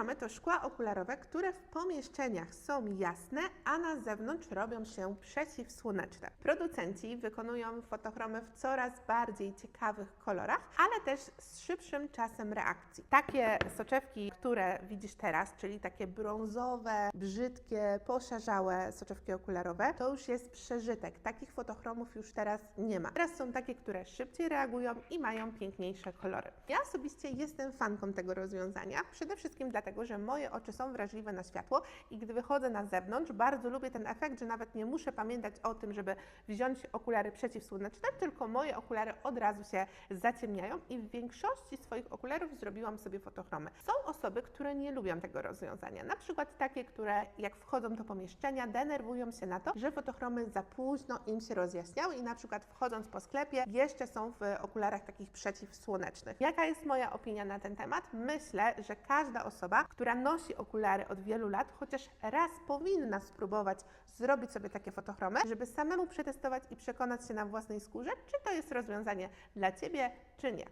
Fotochromy to szkła okularowe, które w pomieszczeniach są jasne, a na zewnątrz robią się przeciwsłoneczne. Producenci wykonują fotochromy w coraz bardziej ciekawych kolorach, ale też z szybszym czasem reakcji. Takie soczewki, które widzisz teraz, czyli takie brązowe, brzydkie, poszarzałe soczewki okularowe, to już jest przeżytek. Takich fotochromów już teraz nie ma. Teraz są takie, które szybciej reagują i mają piękniejsze kolory. Ja osobiście jestem fanką tego rozwiązania, przede wszystkim dlatego, że moje oczy są wrażliwe na światło i gdy wychodzę na zewnątrz, bardzo lubię ten efekt, że nawet nie muszę pamiętać o tym, żeby wziąć okulary przeciwsłoneczne, tylko moje okulary od razu się zaciemniają i w większości swoich okularów zrobiłam sobie fotochromy. Są osoby, które nie lubią tego rozwiązania, na przykład takie, które jak wchodzą do pomieszczenia, denerwują się na to, że fotochromy za późno im się rozjaśniały i na przykład wchodząc po sklepie jeszcze są w okularach takich przeciwsłonecznych. Jaka jest moja opinia na ten temat? Myślę, że każda osoba, która nosi okulary od wielu lat, chociaż raz powinna spróbować zrobić sobie takie fotochromy, żeby samemu przetestować i przekonać się na własnej skórze, czy to jest rozwiązanie dla Ciebie, czy nie.